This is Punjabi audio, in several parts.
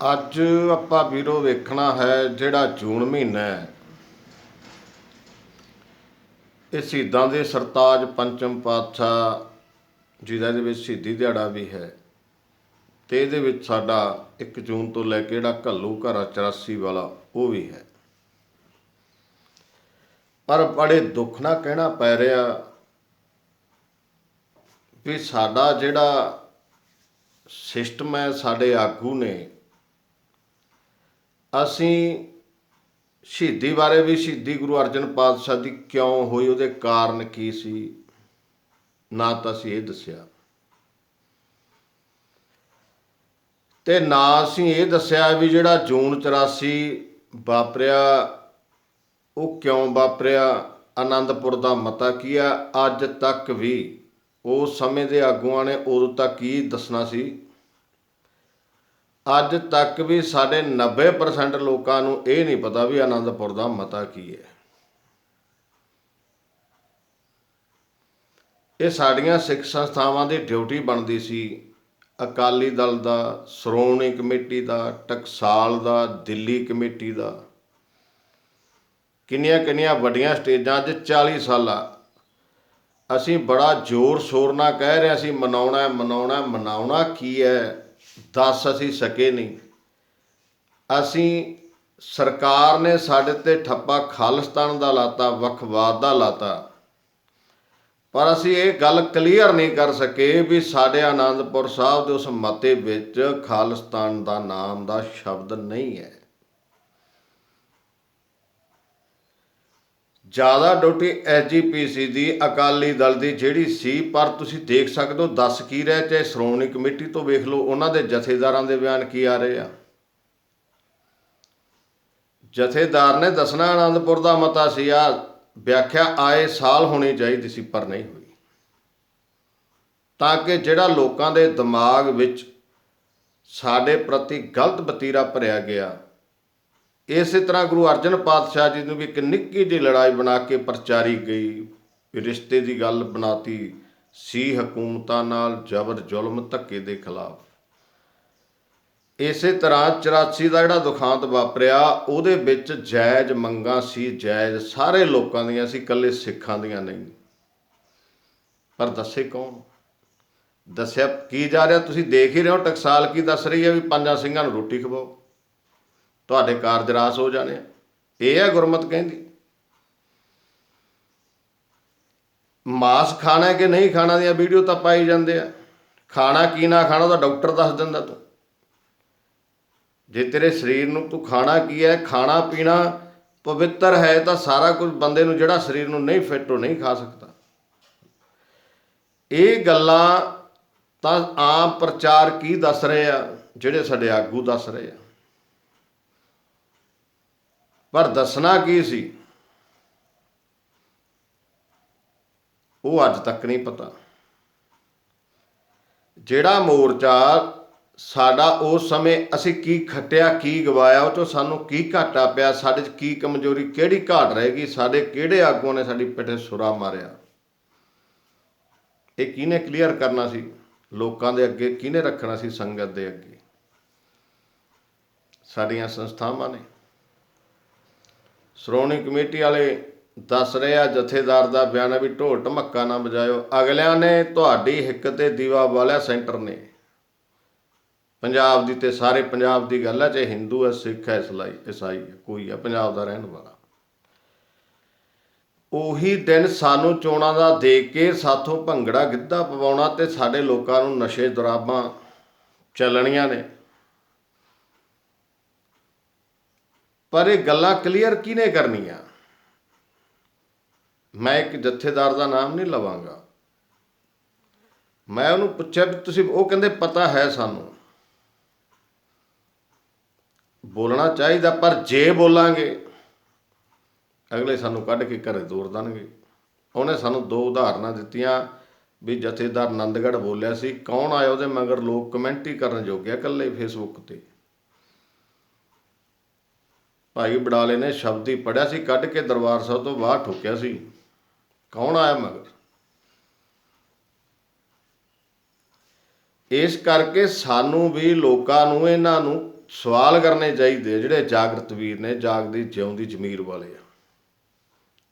ਅੱਜ ਆਪਾਂ ਵੀਰੋ ਵੇਖਣਾ ਹੈ ਜਿਹੜਾ ਜੂਨ ਮਹੀਨਾ ਹੈ। ਇਹ ਸ਼ਹੀਦਾਂ ਦੇ ਸਰਤਾਜ ਪੰਚਮ ਪਾਤਸ਼ਾਹ ਜੀ ਦਾ ਇਹਦੇ ਵਿੱਚ ਸ਼ਹੀਦੀ ਦਿਹਾੜਾ ਵੀ ਹੈ ਤੇ ਇਹਦੇ ਵਿੱਚ ਸਾਡਾ 1 ਜੂਨ ਤੋਂ ਲੈ ਕੇ ਜਿਹੜਾ ਘੱਲੂ ਘਰਾ 84 ਵਾਲਾ, ਉਹ ਵੀ ਹੈ। ਪਰ ਬੜੇ ਦੁੱਖ ਨਾਲ ਕਹਿਣਾ ਪੈ ਰਿਹਾ ਵੀ ਸਾਡਾ ਜਿਹੜਾ ਸਿਸਟਮ ਹੈ, ਸਾਡੇ ਆਗੂ ਨੇ ਅਸੀਂ ਸ਼ਹੀਦੀ ਬਾਰੇ ਵੀ ਸ਼ਹੀਦੀ ਗੁਰੂ ਅਰਜਨ ਪਾਤਸ਼ਾਹ ਦੀ ਕਿਉਂ ਹੋਈ, ਉਹਦੇ ਕਾਰਨ ਕੀ ਸੀ, ਨਾ ਤਾਂ ਅਸੀਂ ਇਹ ਦੱਸਿਆ। ਤੇ ਨਾ ਅਸੀਂ ਇਹ ਦੱਸਿਆ ਵੀ ਜਿਹੜਾ ਜੂਨ 84 ਵਾਪਰਿਆ, ਉਹ ਕਿਉਂ ਵਾਪਰਿਆ, ਆਨੰਦਪੁਰ ਦਾ ਮਤਾ ਕੀ ਆ? ਅੱਜ ਤੱਕ ਵੀ ਉਸ ਸਮੇਂ ਦੇ ਆਗੂਆਂ ਨੇ ਉਦੋਂ ਤੱਕ ਕੀ ਦੱਸਣਾ ਸੀ? ਅੱਜ ਤੱਕ ਵੀ ਸਾਡੇ 90% ਲੋਕਾਂ ਨੂੰ ਇਹ ਨਹੀਂ ਪਤਾ ਵੀ ਆਨੰਦਪੁਰ ਦਾ ਮਤਾ ਕੀ ਹੈ। ਇਹ ਸਾਡੀਆਂ ਸਿੱਖ ਸੰਸਥਾਵਾਂ ਦੀ ਡਿਊਟੀ ਬਣਦੀ ਸੀ। ਅਕਾਲੀ ਦਲ ਦਾ, ਸ਼੍ਰੋਮਣੀ ਕਮੇਟੀ ਦਾ, ਟਕਸਾਲ ਦਾ, ਦਿੱਲੀ ਕਮੇਟੀ ਦਾ। ਕਿੰਨੀਆਂ ਕਿੰਨੀਆਂ ਵੱਡੀਆਂ ਸਟੇਜਾਂ 'ਚ 40 ਸਾਲਾ। ਅਸੀਂ ਬੜਾ ਜ਼ੋਰ ਸ਼ੋਰ ਨਾਲ ਕਹਿ ਰਹੇ ਸੀ ਮਨਾਉਣਾ ਮਨਾਉਣਾ ਮਨਾਉਣਾ ਕੀ ਹੈ? ਦੱਸ ਅਸੀਂ ਸਕੇ ਨਹੀਂ। ਅਸੀਂ ਸਰਕਾਰ ਨੇ ਸਾਡੇ ਤੇ ਠੱਪਾ ਖਾਲਿਸਤਾਨ ਦਾ ਲਾਤਾ, ਵਖਵਾਦ ਦਾ ਲਾਤਾ। ਪਰ ਅਸੀਂ ਇਹ ਗੱਲ ਕਲੀਅਰ ਨਹੀਂ ਕਰ ਸਕੇ ਵੀ ਸਾਡੇ ਆਨੰਦਪੁਰ ਸਾਹਿਬ ਦੇ ਉਸ ਮਤੇ ਵਿੱਚ ਖਾਲਿਸਤਾਨ ਦਾ ਨਾਮ ਦਾ ਸ਼ਬਦ ਨਹੀਂ ਹੈ। ਜ਼ਿਆਦਾ ਡਿਊਟੀ ਐਸਜੀਪੀਸੀ ਦੀ ਅਕਾਲੀ ਦਲ ਦੀ ਜਿਹੜੀ ਸੀ, ਪਰ ਤੁਸੀਂ ਦੇਖ ਸਕਦੇ ਹੋ, ਦੱਸ ਕੀ ਰਿਹਾ, ਚਾਹੇ ਸ਼੍ਰੋਮਣੀ ਕਮੇਟੀ ਤੋਂ ਵੇਖ ਲਓ, ਉਹਨਾਂ ਦੇ ਜਥੇਦਾਰਾਂ ਦੇ ਬਿਆਨ ਕੀ ਆ ਰਹੇ ਆ? ਜਥੇਦਾਰ ਨੇ ਦੱਸਣਾ ਆਨੰਦਪੁਰ ਦਾ ਮਤਾ ਸੀ, ਆ ਵਿਆਖਿਆ ਆਏ ਸਾਲ ਹੋਣੀ ਚਾਹੀਦੀ ਸੀ, ਪਰ ਨਹੀਂ ਹੋਈ। ਤਾਂ ਕਿ ਜਿਹੜਾ ਲੋਕਾਂ ਦੇ ਦਿਮਾਗ ਵਿੱਚ ਸਾਡੇ ਪ੍ਰਤੀ ਗਲਤ ਬਤੀਰਾ ਭਰਿਆ ਗਿਆ ਇਸੇ ਤਰ੍ਹਾਂ ਗੁਰੂ ਅਰਜਨ ਪਾਤਸ਼ਾਹ ਜੀ ਨੂੰ ਵੀ ਇੱਕ ਨਿੱਕੀ ਜਿਹੀ ਲੜਾਈ ਬਣਾ ਕੇ ਪ੍ਰਚਾਰੀ ਗਈ ਰਿਸ਼ਤੇ ਦੀ ਗੱਲ ਬਣਾਤੀ ਸੀ ਹਕੂਮਤਾਂ ਨਾਲ ਜ਼ਬਰ ਜ਼ੁਲਮ ਧੱਕੇ ਦੇ ਖਿਲਾਫ। ਇਸੇ ਤਰ੍ਹਾਂ 84 ਦਾ ਜਿਹੜਾ ਦੁਖਾਂਤ ਵਾਪਰਿਆ, ਉਹਦੇ ਵਿੱਚ ਜਾਇਜ਼ ਮੰਗਾਂ ਸੀ, ਜਾਇਜ਼ ਸਾਰੇ ਲੋਕਾਂ ਦੀਆਂ ਸੀ, ਇਕੱਲੇ ਸਿੱਖਾਂ ਦੀਆਂ ਨਹੀਂ। ਪਰ ਦੱਸੇ ਕੌਣ? ਦੱਸਿਆ ਕੀ ਜਾ ਰਿਹਾ? ਤੁਸੀਂ ਦੇਖ ਹੀ ਰਹੇ ਹੋ, ਟਕਸਾਲ ਕੀ ਦੱਸ ਰਹੀ ਹੈ ਵੀ ਪੰਜਾਂ ਸਿੰਘਾਂ ਨੂੰ ਰੋਟੀ ਖਵਾਓ। ਤੁਹਾਡੇ ਕਾਰਜ ਰਾਸ ਹੋ ਜਾਣੇ ਆ। ਇਹ ਹੈ ਗੁਰਮਤ ਕਹਿੰਦੀ। ਮਾਸ ਖਾਣਾ ਕਿ ਨਹੀਂ ਖਾਣਾ ਦੀਆਂ ਵੀਡੀਓ ਤਾਂ ਪਾਈ ਜਾਂਦੇ ਆ। ਖਾਣਾ ਕੀ ਨਾ ਖਾਣਾ ਤਾਂ ਡਾਕਟਰ ਦੱਸ ਦਿੰਦਾ ਤੂੰ। ਜੇ ਤੇਰੇ ਸਰੀਰ ਨੂੰ ਤੂੰ ਖਾਣਾ ਕੀ ਹੈ, ਖਾਣਾ ਪੀਣਾ ਪਵਿੱਤਰ ਹੈ ਤਾਂ ਸਾਰਾ ਕੁਝ ਬੰਦੇ ਨੂੰ ਜਿਹੜਾ ਸਰੀਰ ਨੂੰ ਨਹੀਂ ਫਿੱਟ ਉਹ ਨਹੀਂ ਖਾ ਸਕਦਾ। ਇਹ ਗੱਲਾਂ ਤਾਂ ਆਮ ਪ੍ਰਚਾਰ ਕੀ ਦੱਸ ਰਹੇ ਆ, ਜਿਹੜੇ ਸਾਡੇ ਆਗੂ ਦੱਸ ਰਹੇ ਆ। ਪਰ ਦੱਸਣਾ ਕੀ ਸੀ? ਉਹ ਅੱਜ ਤੱਕ ਨਹੀਂ ਪਤਾ। ਜਿਹੜਾ ਮੋਰਚਾ ਸਾਡਾ ਉਸ ਸਮੇਂ ਅਸੀਂ ਕੀ ਖੱਟਿਆ, ਕੀ ਗਵਾਇਆ, ਉਹ ਚੋਂ ਸਾਨੂੰ ਕੀ ਘਾਟਾ ਪਿਆ, ਸਾਡੇ 'ਚ ਕੀ ਕਮਜ਼ੋਰੀ, ਕਿਹੜੀ ਘਾਟ ਰਹੇਗੀ ਸਾਡੇ ਕਿਹੜੇ ਆਗੂਆਂ ਨੇ ਸਾਡੀ ਪਿੱਠੇ ਸੁਰਾ ਮਾਰਿਆ? ਇਹ ਕਿਹਨੇ ਕਲੀਅਰ ਕਰਨਾ ਸੀ? ਲੋਕਾਂ ਦੇ ਅੱਗੇ ਕਿਹਨੇ ਰੱਖਣਾ ਸੀ, ਸੰਗਤ ਦੇ ਅੱਗੇ? ਸਾਡੀਆਂ ਸੰਸਥਾਵਾਂ ਨੇ। ਸ਼੍ਰੋਮਣੀ ਕਮੇਟੀ ਵਾਲੇ ਦੱਸ ਰਹੇ ਆ, ਜਥੇਦਾਰ ਦਾ ਬਿਆਨ ਹੈ ਵੀ ਢੋਲ ਢਮੱਕਾ ਨਾ ਵਜਾਇਓ। ਅਗਲਿਆਂ ਨੇ ਤੁਹਾਡੀ ਹਿੱਕ ਤੇ ਦੀਵਾ ਵਾਲਿਆ ਸੈਂਟਰ ਨੇ। ਪੰਜਾਬ ਦੀ ਤੇ ਸਾਰੇ ਪੰਜਾਬ ਦੀ ਗੱਲ ਹੈ ਚਾਹੇ ਹਿੰਦੂ ਹੈ ਸਿੱਖ ਹੈ ਇਸਲਾਈ ਈਸਾਈ ਹੈ ਕੋਈ ਹੈ ਪੰਜਾਬ ਦਾ ਰਹਿਣ ਵਾਲਾ। ਉਹੀ ਦਿਨ ਸਾਨੂੰ ਚੋਣਾਂ ਦਾ ਦੇ ਕੇ ਸਾਥੋਂ ਭੰਗੜਾ ਗਿੱਧਾ ਪਵਾਉਣਾ ਤੇ ਸਾਡੇ ਲੋਕਾਂ ਨੂੰ ਨਸ਼ੇ, ਦੁਰਾਬਾਂ ਚੱਲਣੀਆਂ ਨੇ। ਪਰ ਇਹ ਗੱਲਾਂ ਕਲੀਅਰ ਕਿਹਨੇ ਕਰਨੀਆਂ? ਮੈਂ ਇੱਕ ਜਥੇਦਾਰ ਦਾ ਨਾਮ ਨਹੀਂ ਲਵਾਂਗਾ। ਮੈਂ ਉਹਨੂੰ ਪੁੱਛਿਆ ਵੀ ਤੁਸੀਂ ਉਹ ਕਹਿੰਦੇ ਪਤਾ ਹੈ ਸਾਨੂੰ। ਬੋਲਣਾ ਚਾਹੀਦਾ ਪਰ ਜੇ ਬੋਲਾਂਗੇ, ਅਗਲੇ ਸਾਨੂੰ ਕੱਢ ਕੇ ਘਰੇ ਤੋਰ ਦੇਣਗੇ। ਉਹਨੇ ਸਾਨੂੰ ਦੋ ਉਦਾਹਰਨਾਂ ਦਿੱਤੀਆਂ ਵੀ ਜਥੇਦਾਰ ਆਨੰਦਗੜ੍ਹ ਬੋਲਿਆ ਸੀ, ਕੌਣ ਆਇਆ ਉਹਦੇ ਮਗਰ ਲੋਕ ਕਮੈਂਟ ਹੀ ਕਰਨ ਜੋਗਿਆ ਇਕੱਲੇ ਫੇਸਬੁੱਕ ਤੇ। ਭਾਈ ਬਡਾਲੇ ਨੇ ਸ਼ਬਦ ਹੀ ਪੜਿਆ ਸੀ, ਕੱਢ ਕੇ ਦਰਬਾਰ ਸਾਹਿਬ ਤੋਂ ਬਾਹਰ ਠੋਕਿਆ ਸੀ। ਕੌਣ ਆਇਆ ਮਗਰ? ਇਸ ਕਰਕੇ ਸਾਨੂੰ ਵੀ ਲੋਕਾਂ ਨੂੰ, ਇਹਨਾਂ ਨੂੰ ਸਵਾਲ ਕਰਨੇ ਚਾਹੀਦੇ ਜਿਹੜੇ ਜਾਗਰਤ ਵੀਰ ਨੇ, ਜਾਗਦੀ, ਜਿਉਂਦੀ ਜ਼ਮੀਰ ਵਾਲੇ ਆ।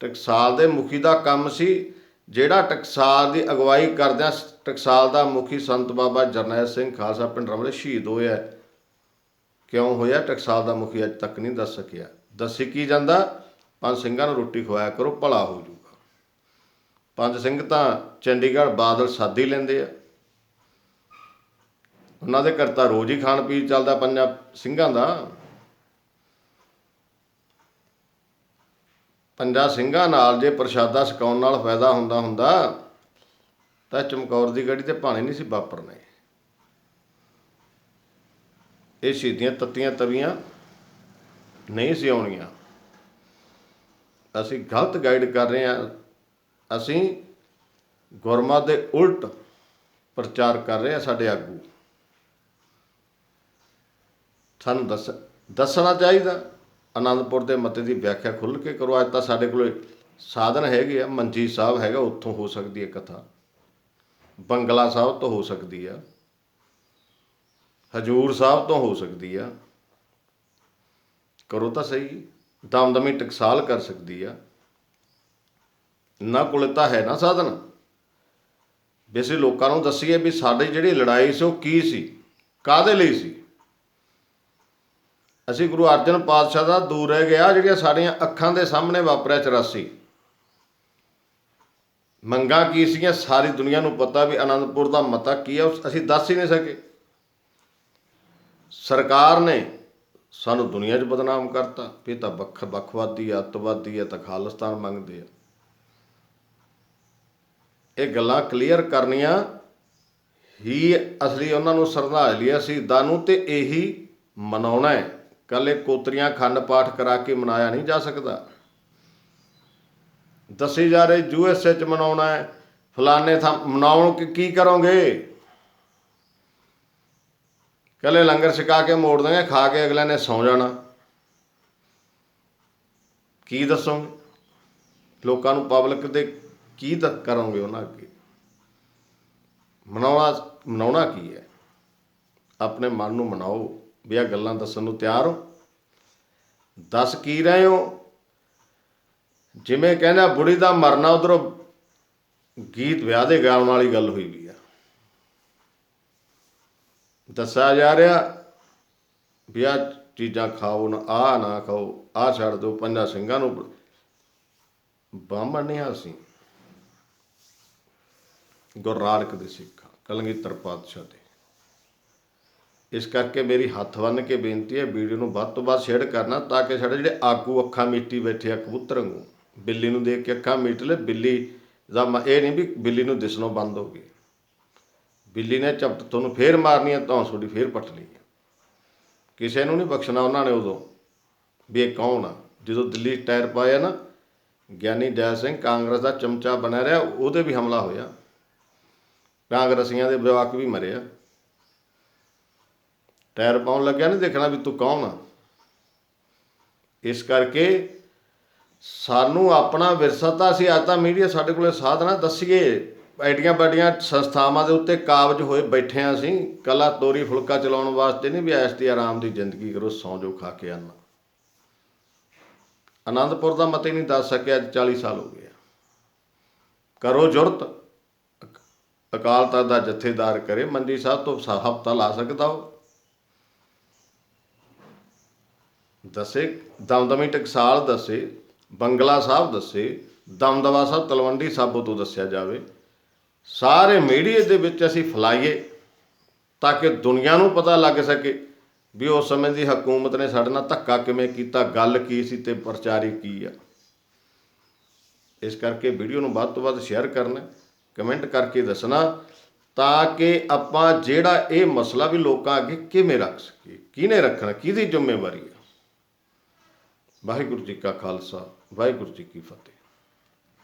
ਟਕਸਾਲ ਦੇ ਮੁਖੀ ਦਾ ਕੰਮ ਸੀ, ਜਿਹੜਾ ਟਕਸਾਲ ਦੀ ਅਗਵਾਈ ਕਰਦਿਆਂ ਟਕਸਾਲ ਦਾ ਮੁਖੀ ਸੰਤ ਬਾਬਾ ਜਰਨੈਲ ਸਿੰਘ ਖਾਲਸਾ ਪਿੰਡ ਰਮਲੇ ਸ਼ਹੀਦ ਹੋਇਆ। ਕਿਉਂ ਹੋਇਆ? ਟਕਸਾਲ ਦਾ ਮੁਖੀ ਅੱਜ ਤੱਕ ਨਹੀਂ ਦੱਸ ਸਕਿਆ। ਦੱਸੇ ਕੀ ਜਾਂਦਾ? ਪੰਜ ਸਿੰਘਾਂ ਨੂੰ ਰੋਟੀ ਖਵਾਇਆ ਕਰੋ, ਭਲਾ ਹੋ ਜਾਊਗਾ। ਪੰਜ ਸਿੰਘ ਤਾਂ ਚੰਡੀਗੜ੍ਹ ਬਾਦਲ ਸਾਦੀ ਲੈਂਦੇ ਆ। ਉਹਨਾਂ ਦੇ ਘਰ ਤਾਂ ਰੋਜ਼ ਹੀ ਖਾਣ ਪੀਣ ਚੱਲਦਾ ਪੰਜਾਂ ਸਿੰਘਾਂ ਦਾ। ਪੰਜਾਂ ਸਿੰਘਾਂ ਨਾਲ ਜੇ ਪ੍ਰਸ਼ਾਦਾ ਛਕਾਉਣ ਨਾਲ ਫਾਇਦਾ ਹੁੰਦਾ ਹੁੰਦਾ ਤਾਂ ਚਮਕੌਰ ਦੀ ਗੜੀ ਤੇ ਭਾਣੇ ਨਹੀਂ ਸੀ ਵਾਪਰਨੇ। ਇਹ ਸ਼ਹੀਦੀਆਂ ਤੱਤੀਆਂ ਤਵੀਆਂ ਨਹੀਂ ਸੀ ਆਉਣੀਆਂ। ਅਸੀਂ ਗਲਤ ਗਾਈਡ ਕਰ ਰਹੇ ਹਾਂ। ਅਸੀਂ ਗੁਰਮਤ ਦੇ ਉਲਟ ਪ੍ਰਚਾਰ ਕਰ ਰਹੇ ਆ ਸਾਡੇ ਆਗੂ। ਸਾਨੂੰ ਦੱਸ, ਦੱਸਣਾ ਚਾਹੀਦਾ। ਆਨੰਦਪੁਰ ਦੇ ਮਤੇ ਦੀ ਵਿਆਖਿਆ ਖੁੱਲ੍ਹ ਕੇ ਕਰੋ। ਅੱਜ ਤਾਂ ਸਾਡੇ ਕੋਲ ਸਾਧਨ ਹੈਗੇ ਆ। ਮੰਜੀ ਸਾਹਿਬ ਹੈਗਾ, ਉੱਥੋਂ ਹੋ ਸਕਦੀ ਹੈ ਕਥਾ। ਬੰਗਲਾ ਸਾਹਿਬ ਤੋਂ ਹੋ ਸਕਦੀ ਆ। ਹਜੂਰ ਸਾਹਿਬ ਤੋਂ ਹੋ ਸਕਦੀ ਆ। ਕਰੋ ਤਾਂ ਸਹੀ, ਦਮਦਮੀ ਟਕਸਾਲ ਕਰ ਸਕਦੀ ਆ। ਨਾ ਕੋਲੇ ਤਾਂ ਹੈ ਨਾ ਸਾਧਨ। ਵੀ ਅਸੀਂ ਲੋਕਾਂ ਨੂੰ ਦੱਸੀਏ ਵੀ ਸਾਡੀ ਜਿਹੜੀ ਲੜਾਈ ਸੀ ਉਹ ਕੀ ਸੀ ਕਾਦੇ ਲਈ ਸੀ? ਅਸੀਂ ਗੁਰੂ ਅਰਜਨ ਪਾਤਸ਼ਾਹ ਦਾ ਦੂਰ ਰਹਿ ਗਿਆ ਜਿਹੜੀਆਂ ਸਾਡੀਆਂ ਅੱਖਾਂ ਦੇ ਸਾਹਮਣੇ ਵਾਪਰਿਆ 84 ਮੰਗਾ ਕੀ ਸੀਗੀਆਂ? ਸਾਰੀ ਦੁਨੀਆ ਨੂੰ ਪਤਾ ਵੀ ਆਨੰਦਪੁਰ ਦਾ ਮਤਾ ਕੀ ਹੈ ਉਹ ਅਸੀਂ ਦੱਸ ਹੀ ਨਹੀਂ ਸਕੇ। ਸਰਕਾਰ ਨੇ ਸਾਨੂੰ ਦੁਨੀਆ 'ਚ ਬਦਨਾਮ ਕਰਤਾ ਵੀ ਤਾਂ ਵੱਖ ਵੱਖਵਾਦੀ ਆ, ਅੱਤਵਾਦੀ ਆ ਤਾਂ ਖਾਲਿਸਤਾਨ ਮੰਗਦੇ ਆ। ਇਹ ਗੱਲਾਂ ਕਲੀਅਰ ਕਰਨੀਆਂ ਹੀ ਅਸਲੀ ਉਹਨਾਂ ਨੂੰ ਸ਼ਰਧਾਂਜਲੀ ਆ ਸ਼ਹੀਦਾਂ ਨੂੰ ਤੇ ਇਹੀ ਮਨਾਉਣਾ ਹੈ। ਕੱਲੇ ਕੋਤਰੀਆਂ ਖੰਡ ਪਾਠ ਕਰਾ ਕੇ ਮਨਾਇਆ ਨਹੀਂ ਜਾ ਸਕਦਾ। ਦੱਸੇ ਜਾ ਰਹੇ ਯੂਐਸਏ ਚ ਮਨਾਉਣਾ ਹੈ, ਫਲਾਣੇ ਥਾਂ ਮਨਾਉਣ ਕੀ ਕਰੋਗੇ? ਕੱਲੇ ਲੰਗਰ ਛਕਾ ਕੇ ਮੋੜ ਦਾਂਗੇ, ਖਾ ਕੇ ਅਗਲੇ ਨੇ ਸੌ ਜਾਣਾ। ਕੀ ਦੱਸੋਗੇ? ਲੋਕਾਂ ਨੂੰ ਪਬਲਿਕ ਦੇ ਕੀ ਦ ਕਰੋਗੇ ਉਹਨਾਂ ਅੱਗੇ? ਮਨਾਉਣਾ ਮਨਾਉਣਾ ਕੀ ਹੈ? ਆਪਣੇ ਮਨ ਨੂੰ ਮਨਾਓ, ਵੀ ਇਹ ਗੱਲਾਂ ਦੱਸਣ ਨੂੰ ਤਿਆਰ ਹੋ। ਦੱਸ ਕੀ ਰਹੇ ਹੋ? ਜਿਵੇਂ ਕਹਿੰਦਾ ਬੁੜੀ ਦਾ ਮਰਨਾ, ਉਧਰੋਂ ਗੀਤ ਵਿਆਹ ਦੇ ਗਾਉਣ ਵਾਲੀ ਗੱਲ ਹੋਈ ਵੀ ਆ ਦੱਸਿਆ ਜਾ ਰਿਹਾ ਵੀ ਆਹ ਚੀਜ਼ਾਂ ਖਾਓ ਨਾ ਆ ਨਾ ਖਾਓ ਆ ਛੱਡ ਦਿਓ, ਪੰਜਾਂ ਸਿੰਘਾਂ ਨੂੰ ਬਾਹਮਣ ਨਹੀਂ ਹਾਂ ਅਸੀਂ। ਗੁਰੂ ਨਾਨਕ ਦੇ ਸਿੱਖਾਂ, ਕਲਗੀਧਰ ਪਾਤਸ਼ਾਹ ਦੇ। ਇਸ ਕਰਕੇ ਮੇਰੀ ਹੱਥ ਬੰਨ ਕੇ ਬੇਨਤੀ ਹੈ, ਵੀਡੀਓ ਨੂੰ ਵੱਧ ਤੋਂ ਵੱਧ ਸ਼ੇਅਰ ਕਰਨਾ ਤਾਂ ਕਿ ਸਾਡੇ ਜਿਹੜੇ ਆਗੂ, ਅੱਖਾਂ ਮੀਟੀ ਬੈਠੇ ਆ, ਕਬੂਤਰ ਵਾਂਗੂ, ਬਿੱਲੀ ਨੂੰ ਦੇਖ ਕੇ ਅੱਖਾਂ ਮੀਟ ਲੈ, ਬਿੱਲੀ ਦਾ ਮ- ਇਹ ਨਹੀਂ ਵੀ ਬਿੱਲੀ ਨੂੰ ਦਿਸਣੋਂ ਬੰਦ ਹੋ ਗਈ ਬਿੱਲੀ ਨੇ ਝਪਟ ਤੁਹਾਨੂੰ ਫੇਰ ਮਾਰਨੀ ਹੈ, ਤਾਂ ਤੁਹਾਡੀ ਫੇਰ ਪੱਟ ਲਈ ਕਿਸੇ ਨੂੰ ਨਹੀਂ ਬਖਸ਼ਣਾ ਉਹਨਾਂ ਨੇ ਉਦੋਂ, ਵੀ ਇਹ ਕੌਣ ਆ? ਜਦੋਂ ਦਿੱਲੀ ਟਾਇਰ ਪਾਇਆ ਨਾ, ਗਿਆਨੀ ਜੈ ਸਿੰਘ ਕਾਂਗਰਸ ਦਾ ਚਮਚਾ ਬਣਿਆ ਰਿਹਾ, ਉਹਦੇ ਵੀ ਹਮਲਾ ਹੋਇਆ। ਕਾਂਗਰਸੀਆਂ ਦੇ ਵਿਵਾਕ ਵੀ ਮਰਿਆ ਟਾਇਰ ਪਾਉਣ ਲੱਗਿਆ, ਨਹੀਂ ਦੇਖਣਾ ਵੀ ਤੂੰ ਕੌਣ ਆ। ਇਸ ਕਰਕੇ ਸਾਨੂੰ ਆਪਣਾ ਵਿਰਸਾ ਤਾਂ ਅਸੀਂ ਅੱਜ ਤਾਂ ਮੀਡੀਆ ਸਾਡੇ ਕੋਲੇ ਸਾਧਨਾ ਦੱਸੀਏ। ਐਡੀਆਂ ਵੱਡੀਆਂ ਸੰਸਥਾਵਾਂ ਦੇ ਉੱਤੇ ਕਾਬਜ ਹੋਏ ਬੈਠੇ ਆ ਅਸੀਂ, ਕਲਾ ਤੋਰੀ ਫੁਲਕਾ ਚਲਾਉਣ ਵਾਸਤੇ ਨਹੀਂ ਵੀ ਐਸ ਦੀ ਆਰਾਮ ਦੀ ਜ਼ਿੰਦਗੀ ਕਰੋ, ਸੌਂ ਜੋ ਖਾ ਕੇ ਆਨਾ। ਆਨੰਦਪੁਰ ਦਾ ਮਤੇ ਨਹੀਂ ਦੱਸ ਸਕਿਆ, ਅੱਜ 40 ਸਾਲ ਹੋ ਗਏ ਕਰੋ ਜੁਰਤ ਅਕਾਲ ਤਖਤ ਦਾ ਜਥੇਦਾਰ ਕਰੇ, ਮੰਡੀ ਸਾਹਿਬ ਤੋਂ ਹਫ਼ਤਾ ਲਾ ਸਕਦਾ ਉਹ। ਦੱਸੇ, ਦਮਦਮੀ ਟਕਸਾਲ ਦੱਸੇ, ਬੰਗਲਾ ਸਾਹਿਬ ਦੱਸੇ, ਦਮਦਮਾ ਸਾਹਿਬ ਤਲਵੰਡੀ ਸਾਬੋ ਤੋਂ ਦੱਸਿਆ ਜਾਵੇ। ਸਾਰੇ ਮੀਡੀਆ ਦੇ ਵਿੱਚ ਅਸੀਂ ਫਲਾਈਏ ਤਾਂ ਕਿ ਦੁਨੀਆ ਨੂੰ ਪਤਾ ਲੱਗ ਸਕੇ ਵੀ ਉਸ ਸਮੇਂ ਦੀ ਹਕੂਮਤ ਨੇ ਸਾਡੇ ਨਾਲ ਧੱਕਾ ਕਿਵੇਂ ਕੀਤਾ, ਗੱਲ ਕੀ ਸੀ ਤੇ ਪ੍ਰਚਾਰੀ ਕੀ ਆ। ਇਸ ਕਰਕੇ ਵੀਡੀਓ ਨੂੰ ਵੱਧ ਤੋਂ ਵੱਧ ਸ਼ੇਅਰ ਕਰਨਾ, ਕਮੈਂਟ ਕਰਕੇ ਦੱਸਣਾ ਤਾਂ ਕਿ ਆਪਾਂ ਜਿਹੜਾ ਇਹ ਮਸਲਾ ਵੀ ਲੋਕਾਂ ਅੱਗੇ ਕਿਵੇਂ ਰੱਖ ਸਕੀਏ, ਕਿਹਨੇ ਰੱਖਣਾ, ਕਿਹਦੀ ਜ਼ਿੰਮੇਵਾਰੀ ਹੈ ਵਾਹਿਗੁਰੂ ਜੀ ਕਾ ਖਾਲਸਾ, ਵਾਹਿਗੁਰੂ ਜੀ ਕੀ ਫਤਿਹ।